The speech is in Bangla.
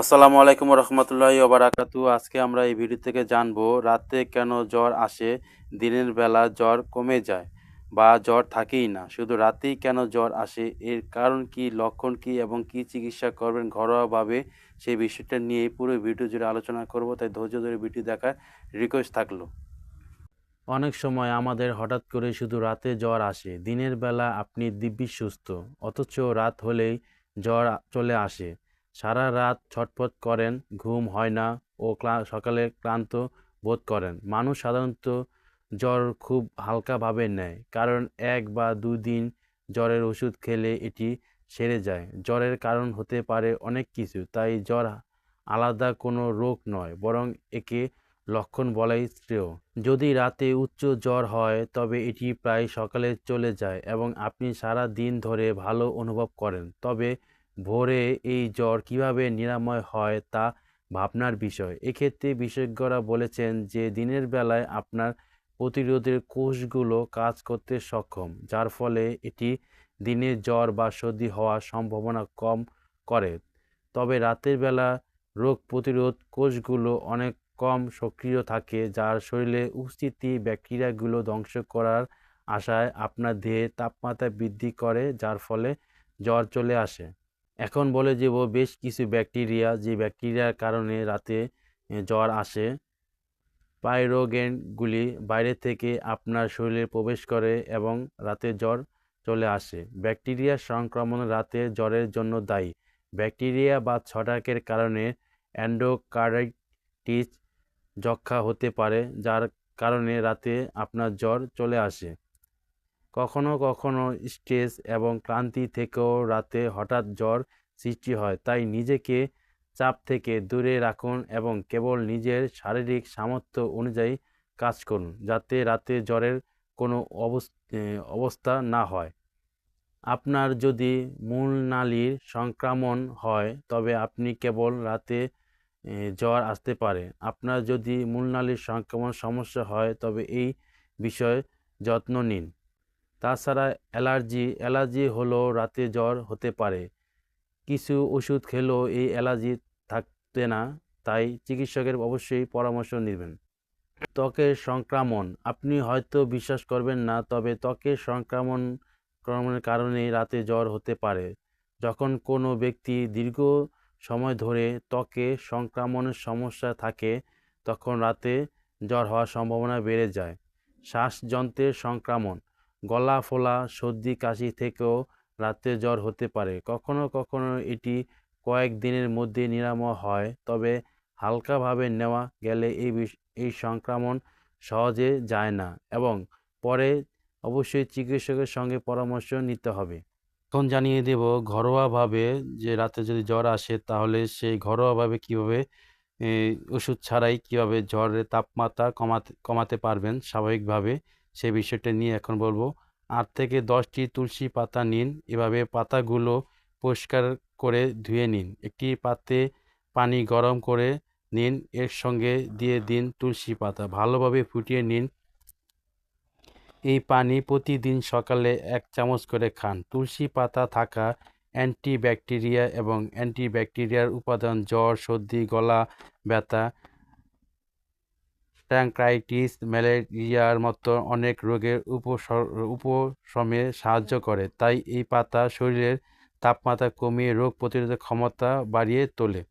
আসসালামু আলাইকুম রহমতুল্লাহি ওবারাকাতু। আজকে আমরা এই ভিডিও থেকে জানব, রাতে কেন জ্বর আসে? দিনের বেলা জ্বর কমে যায় বা জ্বর থাকেই না। শুধু রাতেই কেন জ্বর আসে? এর কারণ কি? লক্ষণ কি? এবং কি চিকিৎসা করবেন ঘরোয়াভাবে? সেই বিষয়টা নিয়ে পুরো ভিডিও জুড়ে আলোচনা করব, তাই ধৈর্য ধরে ভিডিও দেখার রিকোয়েস্ট থাকল। অনেক সময় আমাদের হঠাৎ করে শুধু রাতে জ্বর আসে, দিনের বেলা আপনি দিব্যি সুস্থ, অথচ রাত হলেই জ্বর চলে আসে। সারা রাত ছটফট করেন, ঘুম হয় না ও ক্লা- সকালে ক্লান্ত বোধ করেন। মানুষ সাধারণত জ্বর খুব হালকাভাবে নেয়, কারণ এক বা দুই দিন জ্বরের ওষুধ খেলে এটি সেরে যায়। জ্বরের কারণ হতে পারে অনেক কিছু, তাই জ্বর আলাদা কোনো রোগ নয়, বরং একে লক্ষণ বলাই শ্রেয়। যদি রাতে উচ্চ জ্বর হয়, তবে এটি প্রায় সকালে চলে যায় এবং আপনি সারা দিন ধরে ভালো অনুভব করেন, তবে ভোরে এই জ্বর কীভাবে নিরাময় হয় তা ভাবনার বিষয়। এক্ষেত্রে বিশেষজ্ঞরা বলেছেন যে, দিনের বেলায় আপনার প্রতিরোধের কোষগুলো কাজ করতে সক্ষম, যার ফলে এটি দিনে জ্বর বা সর্দি হওয়ার সম্ভাবনা কম করে। তবে রাতের বেলা রোগ প্রতিরোধ কোষগুলো অনেক কম সক্রিয় থাকে, যার শরীরে উপস্থিতি ব্যাকটেরিয়াগুলো ধ্বংস করার আশায় আপনার দেহে তাপমাত্রা বৃদ্ধি করে, যার ফলে জ্বর চলে আসে। এখন বলে যাব বেশ কিছু ব্যাকটেরিয়া, যে ব্যাকটেরিয়ার কারণে রাতে জ্বর আসে। পাইরোগেনগুলি বাইরে থেকে আপনার শরীরে প্রবেশ করে এবং রাতে জ্বর চলে আসে। ব্যাকটেরিয়া সংক্রমণ রাতে জ্বরের জন্য দায়ী। ব্যাকটেরিয়া বা ছটাকের কারণে অ্যান্ডোকার্ডাইটিস যক্ষা হতে পারে, যার কারণে রাতে আপনার জ্বর চলে আসে। কখনো কখনো স্ট্রেস এবং ক্লান্তি থেকেও রাতে হঠাৎ জ্বর সৃষ্টি হয়। তাই নিজেকে চাপ থেকে দূরে রাখুন এবং কেবল নিজের শারীরিক সামর্থ্য অনুযায়ী কাজ করুন, যাতে রাতে জ্বরের কোনো অবস- অবস্থা না হয়। আপনার যদি মূলনালীর সংক্রমণ হয়, তবে আপনি কেবল রাতে জ্বর আসতে পারে। আপনার যদি মূলনালীর সংক্রমণ সমস্যা হয়, তবে এই বিষয়ে যত্ন নিন। তাছাড়া অ্যালার্জি অ্যালার্জি হলো রাতে জ্বর হতে পারে। কিছু ওষুধ খেলেও এই অ্যালার্জি থাকতে না, তাই চিকিৎসকের অবশ্যই পরামর্শ নেবেন। ত্বকের সংক্রমণ, আপনি হয়তো বিশ্বাস করবেন না, তবে ত্বকের সংক্রমণ সংক্রমণের কারণে রাতে জ্বর হতে পারে। যখন কোনো ব্যক্তি দীর্ঘ সময় ধরে ত্বকে সংক্রমণের সমস্যা থাকে, তখন রাতে জ্বর হওয়ার সম্ভাবনা বেড়ে যায়। শ্বাসযন্ত্রের সংক্রমণ গলা ফোলা সর্দি, কাশি থেকেও রাতে জ্বর হতে পারে। কখনো কখনো এটি কয়েক দিনের মধ্যে নিরাময় হয়, তবে হালকাভাবে নেওয়া গেলে এই এই সংক্রমণ সহজে যায় না এবং পরে অবশ্যই চিকিৎসকের সঙ্গে পরামর্শ নিতে হবে। এখন জানিয়ে দেব, ঘরোয়াভাবে যে রাতে যদি জ্বর আসে, তাহলে সেই ঘরোয়াভাবে কীভাবে ওষুধ ছাড়াই কীভাবে জ্বরের তাপমাত্রা কমাতে কমাতে পারবেন? স্বাভাবিকভাবে সেই বিষয়টা নিয়ে এখন বলব। আট থেকে দশটি তুলসী পাতা নিন, এভাবে পাতাগুলো পরিষ্কার করে ধুয়ে নিন। একটি পাত্রে পানি গরম করে নিন, এর সঙ্গে দিয়ে দিন তুলসী পাতা। ভালোভাবে ফুটিয়ে নিন। এই পানি প্রতিদিন সকালে এক চামচ করে খান। তুলসী পাতা থাকা অ্যান্টিব্যাকটেরিয়া এবং অ্যান্টিব্যাকটেরিয়ার উপাদান জ্বর, সর্দি, গলা ব্যথা ট্যাঙ্ক্রাইটিস ম্যালেরিয়ার মতো অনেক রোগের উপসর উপশমে সাহায্য করে। তাই এই পাতা শরীরের তাপমাত্রা কমিয়ে রোগ প্রতিরোধের ক্ষমতা বাড়িয়ে তোলে।